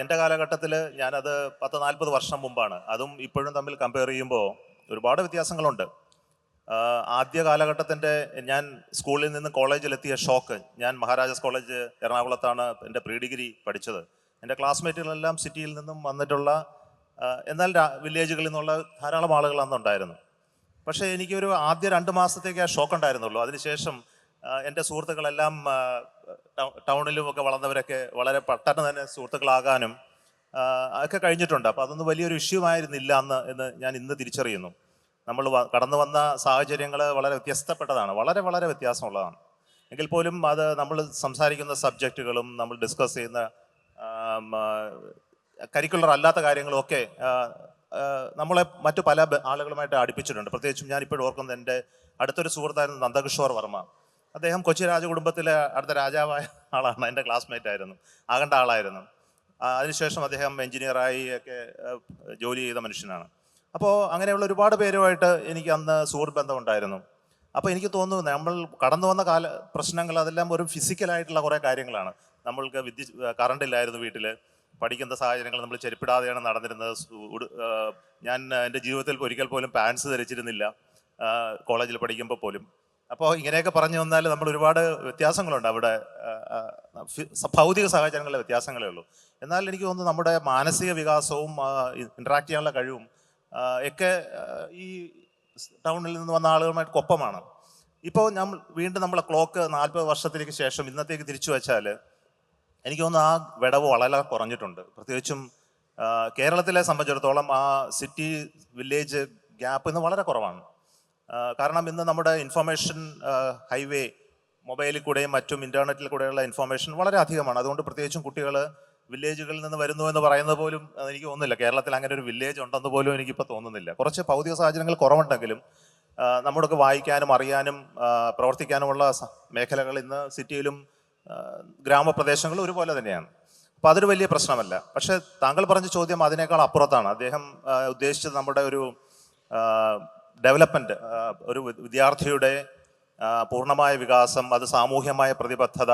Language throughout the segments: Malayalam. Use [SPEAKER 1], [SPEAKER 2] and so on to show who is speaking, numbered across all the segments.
[SPEAKER 1] എന്റെ കാലഘട്ടത്തിൽ ഞാനത് പത്ത് നാൽപ്പത് വർഷം മുമ്പാണ്. അതും ഇപ്പോഴും തമ്മിൽ കമ്പയർ ചെയ്യുമ്പോൾ ഒരുപാട് വ്യത്യാസങ്ങളുണ്ട്. ആദ്യ കാലഘട്ടത്തിന്റെ ഞാൻ സ്കൂളിൽ നിന്ന് കോളേജിലെത്തിയ ഷോക്ക് ഞാൻ മഹാരാജാസ് കോളേജ് എറണാകുളത്താണ് എന്റെ പ്രീ ഡിഗ്രി പഠിച്ചത്. എന്റെ ക്ലാസ്മേറ്റുകളെല്ലാം സിറ്റിയിൽ നിന്നും വന്നിട്ടുള്ള എന്നാൽ വില്ലേജുകളിൽ നിന്നുള്ള ധാരാളം ആളുകൾ അന്നുണ്ടായിരുന്നു. പക്ഷേ എനിക്കൊരു ആദ്യ രണ്ട് മാസത്തേക്ക് ആ ഷോക്ക് ഉണ്ടായിരുന്നുള്ളൂ. അതിനുശേഷം എന്റെ സുഹൃത്തുക്കളെല്ലാം ടൗണിലും ഒക്കെ വളർന്നവരൊക്കെ വളരെ പെട്ടെന്ന് തന്നെ സുഹൃത്തുക്കളാകാനും ഒക്കെ കഴിഞ്ഞിട്ടുണ്ട്. അപ്പോൾ അതൊന്നും വലിയൊരു ഇഷ്യൂ ആയിരുന്നില്ല അന്ന് എന്ന് ഞാൻ ഇന്ന് തിരിച്ചറിയുന്നു. നമ്മൾ കടന്നു വന്ന സാഹചര്യങ്ങൾ വളരെ വ്യത്യസ്തപ്പെട്ടതാണ്. വളരെ വളരെ വ്യത്യാസമുള്ളതാണ്. എങ്കിൽ പോലും അത് നമ്മൾ സംസാരിക്കുന്ന സബ്ജക്റ്റുകളും നമ്മൾ ഡിസ്കസ് ചെയ്യുന്ന കരിക്കുലർ അല്ലാത്ത കാര്യങ്ങളൊക്കെ നമ്മളെ മറ്റു പല ആളുകളുമായിട്ട് അടുപ്പിച്ചിട്ടുണ്ട്. പ്രത്യേകിച്ചും ഞാൻ ഇപ്പോഴും ഓർക്കുന്നത് എന്റെ അടുത്തൊരു സുഹൃത്തായിരുന്നു നന്ദകിഷോർ വർമ്മ. അദ്ദേഹം കൊച്ചി രാജകുടുംബത്തിലെ അടുത്ത രാജാവായ ആളാണ്. എന്റെ ക്ലാസ്മേറ്റ് ആയിരുന്നു. ആകേണ്ട ആളായിരുന്നു. അതിനുശേഷം അദ്ദേഹം എഞ്ചിനീയറായി ഒക്കെ ജോലി ചെയ്ത മനുഷ്യനാണ്. അപ്പോൾ അങ്ങനെയുള്ള ഒരുപാട് പേരുമായിട്ട് എനിക്ക് അന്ന് സുഹൃത്ത് ബന്ധം ഉണ്ടായിരുന്നു അപ്പോൾ എനിക്ക് തോന്നുന്നു നമ്മൾ കടന്നു വന്ന കാല പ്രശ്നങ്ങൾ അതെല്ലാം ഒരു ഫിസിക്കലായിട്ടുള്ള കുറേ കാര്യങ്ങളാണ്. നമ്മൾക്ക് വിദ്യ കറണ്ട് ഇല്ലായിരുന്നു വീട്ടിൽ പഠിക്കുന്ന സാഹചര്യങ്ങൾ നമ്മൾ ചെരുപ്പിടാതെയാണ് നടന്നിരുന്നത്. ഞാൻ എന്റെ ജീവിതത്തിൽ ഒരിക്കൽ പോലും പാൻസ് ധരിച്ചിരുന്നില്ല. കോളേജിൽ പഠിക്കുമ്പോൾ പോലും. അപ്പോൾ ഇങ്ങനെയൊക്കെ പറഞ്ഞു വന്നാൽ നമ്മൾ ഒരുപാട് വ്യത്യാസങ്ങളുണ്ട് അവിടെ ഭൗതിക സാഹചര്യങ്ങളിലെ വ്യത്യാസങ്ങളേ ഉള്ളൂ. എന്നാൽ എനിക്ക് തോന്നുന്നു നമ്മുടെ മാനസിക വികാസവും ഇൻട്രാക്ട് ചെയ്യാനുള്ള കഴിവും ഒക്കെ ഈ ടൗണിൽ നിന്ന് വന്ന ആളുകളുമായിട്ട് കൊപ്പമാണ്. ഇപ്പോൾ നമ്മൾ വീണ്ടും നമ്മളെ ക്ലോക്ക് നാൽപ്പത് വർഷത്തിലേക്ക് ശേഷം ഇന്നത്തേക്ക് തിരിച്ചു വെച്ചാൽ എനിക്ക് തോന്നുന്നു ആ വിടവ് വളരെ കുറഞ്ഞിട്ടുണ്ട്. പ്രത്യേകിച്ചും കേരളത്തിലെ സംബന്ധിച്ചിടത്തോളം ആ സിറ്റി വില്ലേജ് ഗ്യാപ്പ് ഇന്ന് വളരെ കുറവാണ്. കാരണം ഇന്ന് നമ്മുടെ ഇൻഫർമേഷൻ ഹൈവേ മൊബൈലിൽ കൂടെയും മറ്റും ഇന്റർനെറ്റിൽ കൂടെയുള്ള ഇൻഫർമേഷൻ വളരെ അധികമാണ്. അതുകൊണ്ട് പ്രത്യേകിച്ചും കുട്ടികൾ വില്ലേജുകളിൽ നിന്ന് വരുന്നു എന്ന് പറയുന്നത് പോലും എനിക്ക് തോന്നുന്നില്ല. കേരളത്തിൽ അങ്ങനെ ഒരു വില്ലേജ് ഉണ്ടെന്ന് പോലും എനിക്കിപ്പോൾ തോന്നുന്നില്ല. കുറച്ച് ഭൗതിക സാഹചര്യങ്ങൾ കുറവുണ്ടെങ്കിലും നമ്മുടെയൊക്കെ വായിക്കാനും അറിയാനും പ്രവർത്തിക്കാനുമുള്ള മേഖലകൾ ഇന്ന് സിറ്റിയിലും ഗ്രാമപ്രദേശങ്ങളും ഒരുപോലെ തന്നെയാണ്. അപ്പോൾ അതൊരു വലിയ പ്രശ്നമല്ല. പക്ഷേ താങ്കൾ പറഞ്ഞ ചോദ്യം അതിനേക്കാൾ അപ്പുറത്താണ്. അദ്ദേഹം ഉദ്ദേശിച്ചത് നമ്മുടെ ഒരു ഡെവലപ്മെന്റ് ഒരു വിദ്യാർത്ഥിയുടെ പൂർണമായ വികാസം അത് സാമൂഹ്യമായ പ്രതിബദ്ധത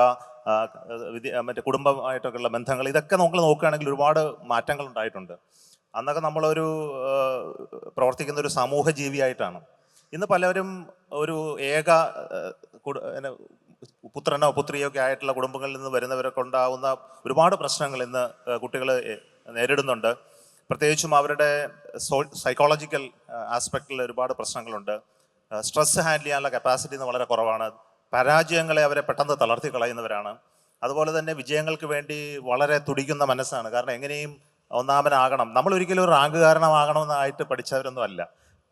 [SPEAKER 1] മറ്റേ കുടുംബമായിട്ടൊക്കെയുള്ള ബന്ധങ്ങൾ ഇതൊക്കെ നമ്മൾ നോക്കുകയാണെങ്കിൽ ഒരുപാട് മാറ്റങ്ങൾ ഉണ്ടായിട്ടുണ്ട്. അന്നൊക്കെ നമ്മളൊരു പ്രവർത്തിക്കുന്ന ഒരു സമൂഹ ജീവിയായിട്ടാണ്. ഇന്ന് പലരും ഒരു ഏക പുത്രനോ പുത്രിയോ ഒക്കെ ആയിട്ടുള്ള കുടുംബങ്ങളിൽ നിന്ന് വരുന്നവരൊക്കെ ഉണ്ടാകുന്ന ഒരുപാട് പ്രശ്നങ്ങൾ ഇന്ന് കുട്ടികൾ നേരിടുന്നുണ്ട്. പ്രത്യേകിച്ചും അവരുടെ സോ സൈക്കോളജിക്കൽ ആസ്പെക്റ്റിൽ ഒരുപാട് പ്രശ്നങ്ങളുണ്ട്. സ്ട്രെസ് ഹാൻഡിൽ ചെയ്യാനുള്ള കപ്പാസിറ്റി ഇന്ന് വളരെ കുറവാണ്. പരാജയങ്ങളെ അവരെ പെട്ടെന്ന് തളർത്തി കളയുന്നവരാണ്. അതുപോലെ തന്നെ വിജയങ്ങൾക്ക് വേണ്ടി വളരെ തുടിക്കുന്ന മനസ്സാണ്. കാരണം എങ്ങനെയും ഒന്നാമനാകണം. നമ്മൾ ഒരിക്കലും ഒരു റാങ്ക് കാരണമാകണമെന്നായിട്ട് പഠിച്ചവരൊന്നും അല്ല.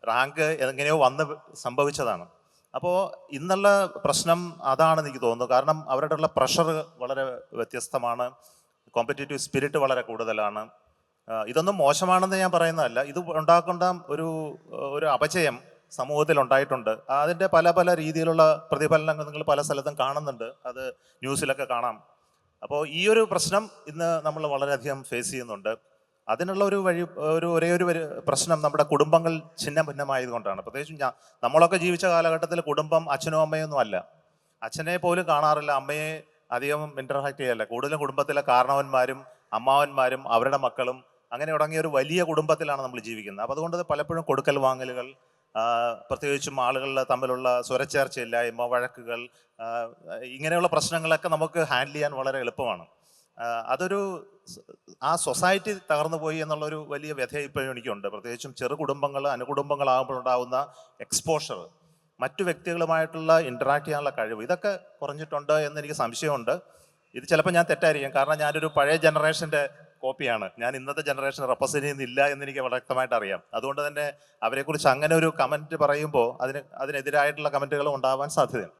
[SPEAKER 1] റാങ്ക് എങ്ങനെയോ വന്ന് സംഭവിച്ചതാണ്. അപ്പോൾ ഇന്നുള്ള പ്രശ്നം അതാണെന്ന് എനിക്ക് തോന്നുന്നു കാരണം അവരുടെ ഉള്ള പ്രഷർ വളരെ വ്യത്യസ്തമാണ്. കോമ്പറ്റേറ്റീവ് സ്പിരിറ്റ് വളരെ കൂടുതലാണ്. ഇതൊന്നും മോശമാണെന്ന് ഞാൻ പറയുന്നതല്ല. ഇത് ഉണ്ടാക്കേണ്ട ഒരു ഒരു അപചയം സമൂഹത്തിൽ ഉണ്ടായിട്ടുണ്ട്. അതിന്റെ പല പല രീതിയിലുള്ള പ്രതിഫലനങ്ങൾ നിങ്ങൾ പല സ്ഥലത്തും കാണുന്നുണ്ട്. അത് ന്യൂസിലൊക്കെ കാണാം. അപ്പോൾ ഈ ഒരു പ്രശ്നം ഇന്ന് നമ്മൾ വളരെയധികം ഫേസ് ചെയ്യുന്നുണ്ട്. അതിനുള്ള ഒരു വഴി ഒരു ഒരേ ഒരു പ്രശ്നം നമ്മുടെ കുടുംബങ്ങൾ ഛിന്ന ഭിന്നമായതുകൊണ്ടാണ്. പ്രത്യേകിച്ചും ഞാൻ നമ്മളൊക്കെ ജീവിച്ച കാലഘട്ടത്തിൽ കുടുംബം അച്ഛനും അമ്മയൊന്നും അല്ല. അച്ഛനെ പോലും കാണാറില്ല. അമ്മയെ അധികം ഇന്ററാക്ട് ചെയ്യല്ല. കൂടുതലും കുടുംബത്തിലെ കാരണവന്മാരും അമ്മാവന്മാരും അവരുടെ മക്കളും അങ്ങനെ തുടങ്ങിയ ഒരു വലിയ കുടുംബത്തിലാണ് നമ്മൾ ജീവിക്കുന്നത്. അപ്പോൾ അതുകൊണ്ട് പലപ്പോഴും കൊടുക്കൽ വാങ്ങലുകൾ പ്രത്യേകിച്ചും ആളുകൾ തമ്മിലുള്ള സ്വരച്ചേർച്ചയില്ലായ്മ വഴക്കുകൾ ഇങ്ങനെയുള്ള പ്രശ്നങ്ങളൊക്കെ നമുക്ക് ഹാൻഡിൽ ചെയ്യാൻ വളരെ എളുപ്പമാണ്. അതൊരു ആ സൊസൈറ്റി തകർന്നു പോയി എന്നുള്ളൊരു വലിയ വ്യഥ ഇപ്പോഴും എനിക്കുണ്ട്. പ്രത്യേകിച്ചും ചെറു കുടുംബങ്ങൾ അനുകുടുംബങ്ങളാകുമ്പോഴുണ്ടാകുന്ന എക്സ്പോഷർ മറ്റു വ്യക്തികളുമായിട്ടുള്ള ഇന്ററാക്ട് ചെയ്യാനുള്ള കഴിവ് ഇതൊക്കെ കുറഞ്ഞിട്ടുണ്ട് എന്ന് എനിക്ക് സംശയമുണ്ട്. ഇത് ചിലപ്പോൾ ഞാൻ തെറ്റായിരിക്കും. കാരണം ഞാനൊരു പഴയ ജനറേഷന്റെ കോപ്പിയാണ് ഞാൻ ഇന്നത്തെ ജനറേഷൻ റെപ്രസെന്റ് ചെയ്യുന്നില്ല എന്ന് എനിക്ക് വളരെ വ്യക്തമായിട്ട് അറിയാം. അതുകൊണ്ട് തന്നെ അവരെക്കുറിച്ച് അങ്ങനെ ഒരു കമന്റ് പറയുമ്പോൾ അതിന് അതിനെതിരായിട്ടുള്ള കമന്റുകളും ഉണ്ടാവാൻ സാധ്യതയുണ്ട്.